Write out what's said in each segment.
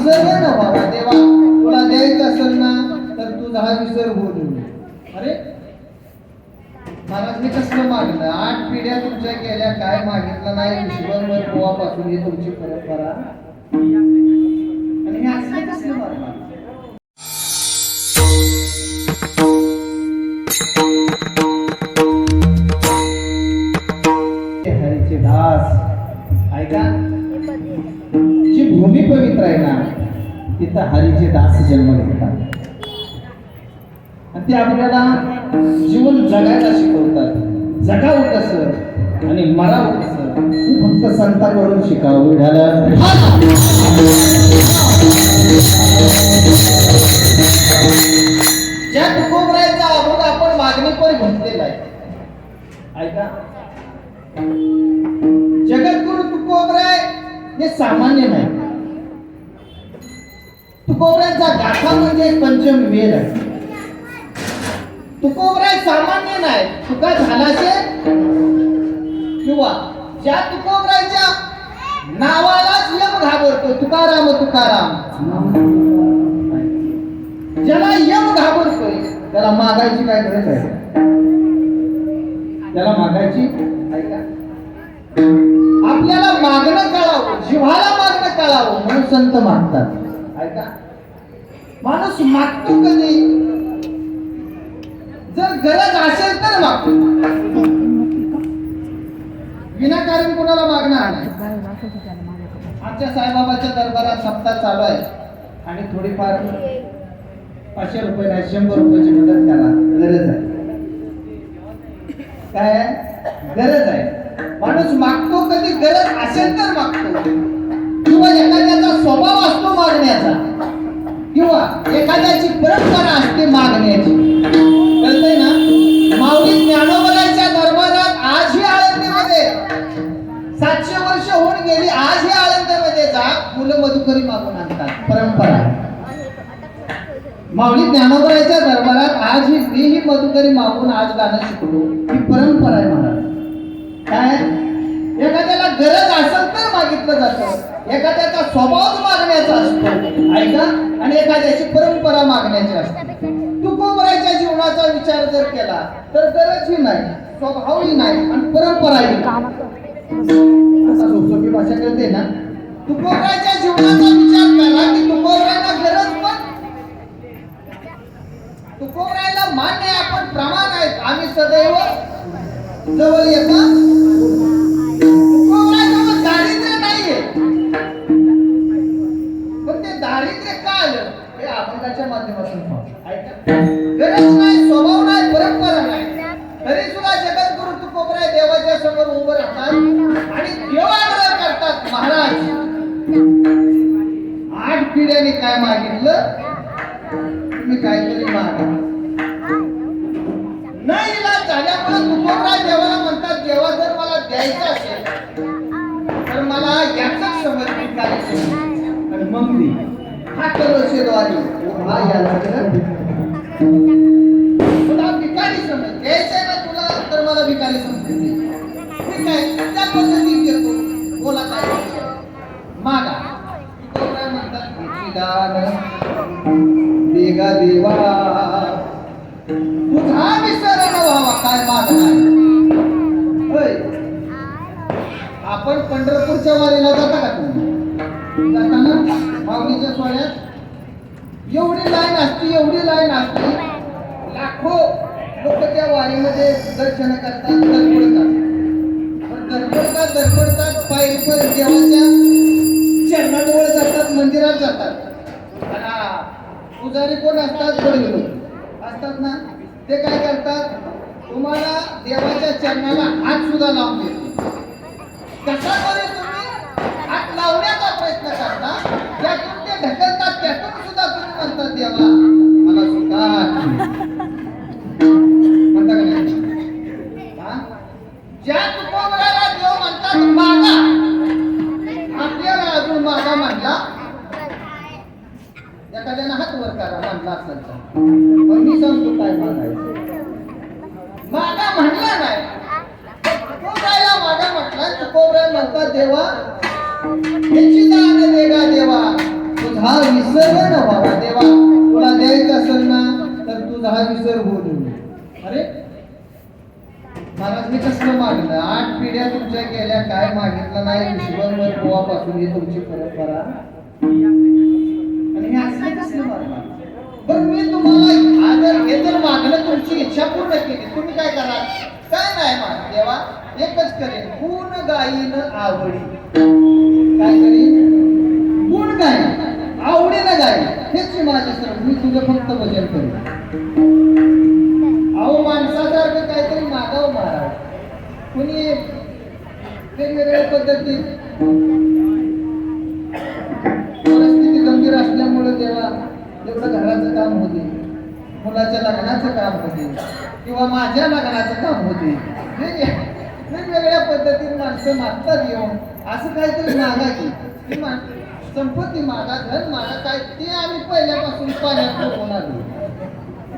विसर्ग ना बाबा देवा तुला द्यायचं असेल ना तर तुझा हा विसर्ग होऊ देऊ अरे महाराज मी कसलं मागलं आठ पिढ्या तुमच्या गेल्या काय मागितलं नाही विश्वभर गोवापासून ही तुमची परंपरा. हरीचे दास जन्म घेतात आणि ते आपल्याला जीवन जगायला शिकवतात. जगावं कसं? आणि मरावं कसं? फक्त संतांकडून शिकावं. झालं ज्या तुकोबरायचा आरोप आपण मागणी पण घेतलेला आहे. ऐका. जगद्गुरु तुकोबराय हे सामान्य नाही. तुकोबरायचा गाथा म्हणजे पंचम वेद आहे. तुकोबराय सामान्य नाही तुका झालाचे किंवा ज्या तुकोबरायच्या नावालाच यम घाबरतो तुकाराम तुकाराम. ज्याला यम घाबरतोय त्याला मागायची काय गरज आहे? त्याला मागायची आपल्याला मागणं कळावं जिव्हाला मागणं कळावं म्हणून संत मागतात. माणूस मागतो कधी जर गरज असेल तर मागतो. विनाकारण कोणाला मागणार आमच्या साईबाबाच्या दरबारात सप्ताह चालू आहे. आणि थोडीफार पाचशे रुपये नाही शंभर रुपयाची मदत करा. गरज आहे. काय गरज आहे. माणूस मागतो कधी एखाद्याची परंपरा असते मागण्याची. कळतंय ना? माऊली ज्ञानोबराच्या दरबारात आजही आळंदीमध्ये सातशे वर्ष होऊन गेली आजही आळंदीमध्ये जा मुलं मधुकरी मागून आणतात. परंपरा. माऊली ज्ञानोबराच्या दरबारात आज ही मी ही मधुकरी मागून आज गाणं शिकलो. ही परंपरा आहे मला. काय? एखाद्याला गरज असेल तर मागितलं जातं. एखाद्याचा स्वभावच मागण्या असतो ऐका आणि एखाद्याची परंपरा मागण्याची असते. तुकोबराच्या जीवनाचा विचार जर केला तर गरजही नाही स्वभावही नाही आणि परंपराही नाही. सोपी भाषा करते ना? तुकोबराच्या जीवनाचा विचार केला की तुकोबराला गरज पण. तुकोबरायला मान्य आहे आपण प्रमाण आहेत आम्ही सदैव जवळ येता. गरज नाही स्वभाव नाही परंपरा नाही. तरी सुद्धा जगद्गुरु तुकोबराय देवाच्या समोर उभं राहतात आणि देवाग्रह करतात महाराज. आठ पिढ्याने काय मागितलं? तुम्ही काहीतरी मागा. नाही इलाज झाल्यामुळे तुकोबराय देवाला म्हणतात देवा जर मला द्यायचं असेल तर मला याचाच समज विकायचं आणि मग मी हा कलशेद्वारी तुला भिकारी समज ना तुला तर मला भिकारी समज ठीक आहे त्या पद्धतीने बोला काय मागा. काय म्हणतात? दान देगा देवा. तुझा विसर न व्हावा काय मागणार होय. आपण पंढरपूरच्या वारीला जाता का तुम्ही? जाताना भावनीच्या सोहळ्यात? एवढी लाईन असते एवढी लाईन असते. लाखो लोक त्या वारीमध्ये दर्शन करतात दरपडतात पण दरपडतात दरपडतात पायरीपर्यंत देवाच्या चरणाजवळ जातात मंदिरात जातात. आणि पुजारी कोण असतात? बडवे असतात ना? ते काय करतात? तुम्हाला देवाच्या चरणाला हात सुद्धा लावून देते कसा तुम्ही? हात लावण्याचा प्रयत्न करता. त्यातून ते ढकल एखाद्यानं हात वर करा म्हणला असेल तर. पण मी सांगतो काय मागायचं. मागा म्हणला नाही. तुकोबरायला मागा म्हटला तुकोबराय म्हणतात देवा. याची दान देगा देवा. तुझा विसर न व्हावा देवा? तुला द्यायचं असेल ना तर तुझा विसर होऊ देऊ अरे? महाराज मी कसलं मागलं आठ पिढ्या तुमच्या गेल्या काय मागितलं नाही? विश्वभर गोवापासून ही तुमची परंपरा. पण मी तुम्हाला आदर हे जर मागणं तुमची इच्छा पूर्ण केली. तुम्ही काय कराल? काय नाही माग देवा? एकच करेन. गुण गाईन आवडी. काय करेन? गुण गाई आवडीनं गाईन. हेच मी माझे सर मी तुझं फक्त भजन करू अहो माणसासारखं काहीतरी मागाव महाराज कुणी वेगवेगळ्या पद्धतीत लग्नाचं काम होते. किंवा माझ्या लग्नाचं काम होते. म्हणजे वेगवेगळ्या पद्धतीने माणसं मागतात येऊन. असं काहीतरी मागा की संपत्ती मागा धन मागा काय ते आम्ही पहिल्यापासून पाण्यात सोडून आलो.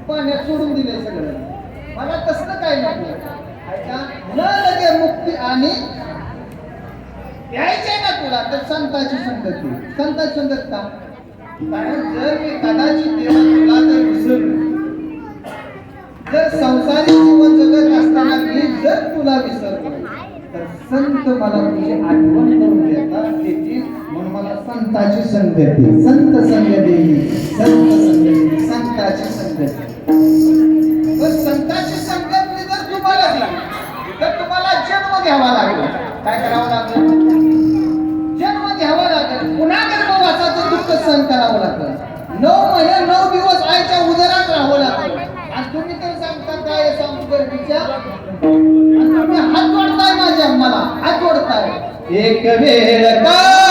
पाण्यात सोडून दिले सगळं. मला तसलं काय नाही. न लगे मुक्ती आणि यायचंय ना तुला तर संताची संगती. संताची संगत का? कारण जर मी कदाचित देवा तुला तर विसरलो जर संसारिक जीवन जगत असताना मी जर तुला विसरलो तर संत मला तुझी आठवण करून देतात त्याची म्हणून मला संताची संगती संत संगती संत संगती संताची संगती पण संताची संगत जर तुम्हाला दिली तर तुम्हाला जन्म घ्यावा लागेल. काय करावं लागेल? जन्म घ्यावा लागेल. पुन्हा गर्भवासाचं दुःख सहन करावं लागेल. नऊ महिने नऊ दिवस आईच्या उदरात राहावं लागेल. आणि तुम्ही तर गर्दीच्या? तुम्ही हात जोडताय माझ्या मला हात जोडताय. एक वेळ का